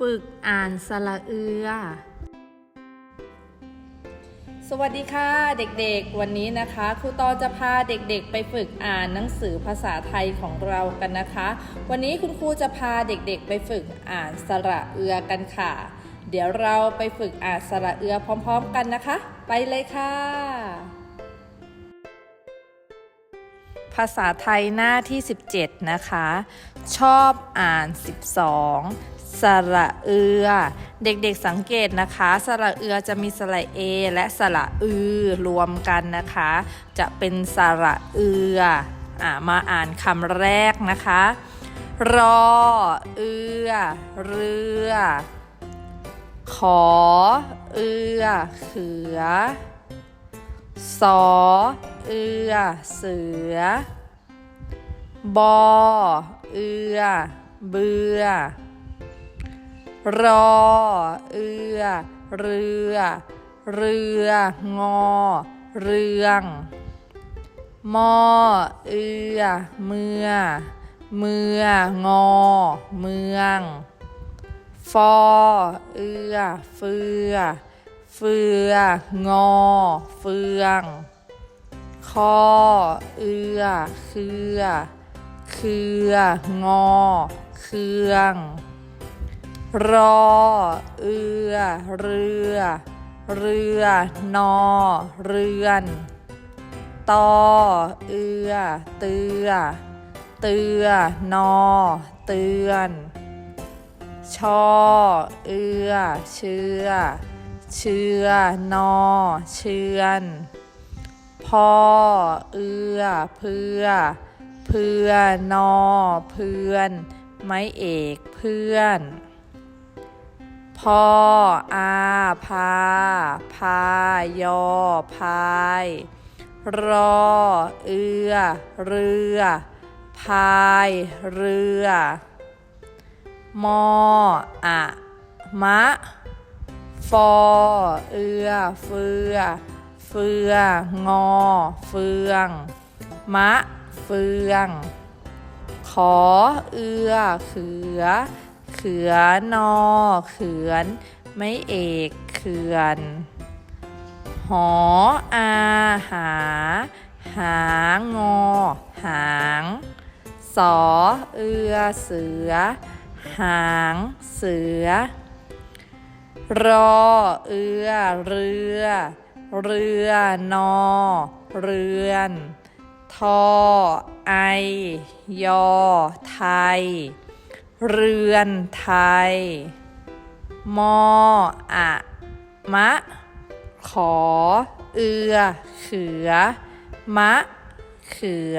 ฝึกอ่านสระเอือ สวัสดีค่ะเด็กๆ วันนี้นะคะครูตอจะพาเด็กๆ ไปฝึกอ่านหนังสือภาษาไทยของเรากันนะคะ วันนี้คุณครูจะพาเด็กๆ ไปฝึกอ่านสระเอือกันค่ะ เดี๋ยวเราไปฝึกอ่านสระเอือพร้อมๆ กันนะคะ ไปเลยค่ะ ภาษาไทยหน้าที่ 17 นะคะชอบอ่าน 12 สระเอือ เด็กๆสังเกตนะคะ สระเอือจะมีสระเอและสระอือรวมกันนะคะ จะเป็นสระเอืออมาอ่านคำแรกนะคะ รอ เอือ เรือ ขอ เอือ เขือ สอ เอือ เสือ บอ เอือ เบือ รอ เอือ เรือ เรือ งอ เรืองมอ เอือ เมือ เมือ งอ เมือง ฟอ เอือ เฟือ เฟือ งอ เฟือง คอ เอือ เครือ เครือ งอ เครื่อง รอ เอือ เรือ เรือ นอ เรือนตอ เอือ เตือ เตือ นอ เตือน ชอ เอือ เชื่อ เชื่อ นอ เชือนพอ เอือ เพื่อ เพื่อนอ เพื่อน ไม้เอก เพื่อน พออาพา พายอ พาย รอ เอือ เรือ พาย เรือ มออะมะ ฟอ เอือ เฟือ เฟือ งอ เฟือง มะ เฟือง ขอ เอือ เขือ ขือนอเขือน ไม่เอกเขื่อน หออาหา หางอ หาง สอเอือเสือ หาง เสือ รอเอือเรือ เรือนอ เรือนทอไอยอไทย เรือนไทย มออะมะ ขอ เอือ เขือ มะ เขือ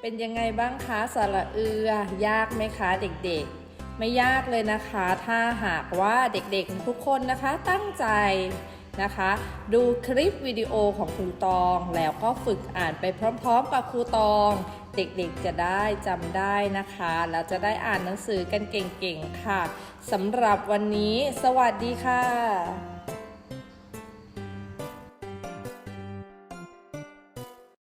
เป็นยังไงบ้างคะสระเอือ ยากไหมคะเด็กๆ ไม่ยากเลยนะคะ ถ้าหากว่าเด็กๆทุกคนนะคะตั้งใจ นะคะ ดูคลิปวิดีโอของครูตองแล้วก็ฝึกอ่านไปพร้อมๆกับครูตอง เด็กๆจะได้จำได้นะคะ แล้วจะได้อ่านหนังสือกันเก่งๆค่ะสำหรับวันนี้ สวัสดีค่ะ